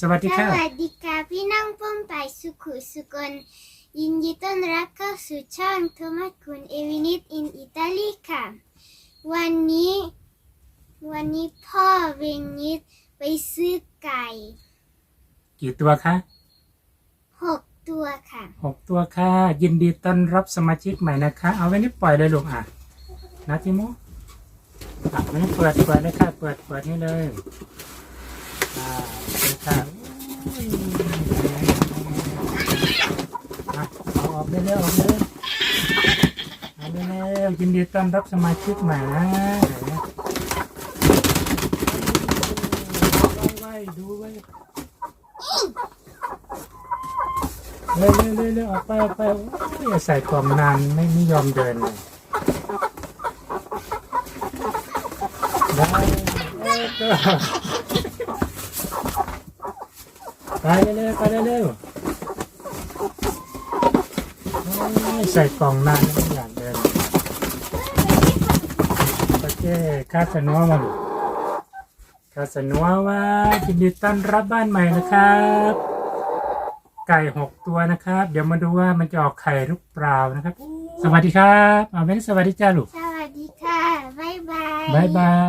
สวัสสดีค่ะวัสดีค่ะพี่น้องป้อมไปสุขุสุกนยินดีต้อนรับเข้าสู่ช่องโทมัสคุณเอวินิตอินอิตาลีค่ะ วันนี้ วันนี้พ่อเวงนิดไปซื้อไก่ กี่ตัวคะหกตัวค่ะหกตัวค่ะ ยินดีต้อนรับสมาชิกใหม่นะคะ เอาไว้นี่ปล่อยเลยลูกอะนะทิโมอะไว้นี่เปิดเปิดเลยค่ะ เปิดเปิดนี่เลยอ่า เป็นค่ะอุ้ยอะเอาออกเร็วๆออกเลยเอาเร็วๆยินดีต้อนรับสมาชิกหม่นะไว้ๆดูไว้เร็วเร็วเร็วเร็วออกไปออกไปโอ้ยอย่าใส่กล่องนานไม่ไม่ยอมเดินเลยได้ก็ ไปเร็วๆไปเร็วๆโอ้ยใส่กล่องนานไม่อยากเดินโอเคคาสนัวมาลูกคาสนัวว่ายินดีต้อนรับบ้านใหม่นะครับ ไก่หกตัวนะครับ เดี๋ยวมาดูว่ามันจะออกไข่หรือเปล่านะครับ สวัสดีครับเอาเป็นสวัสดีจ้าลูก สวัสดีค่ะ บ๊ายบายบายบาย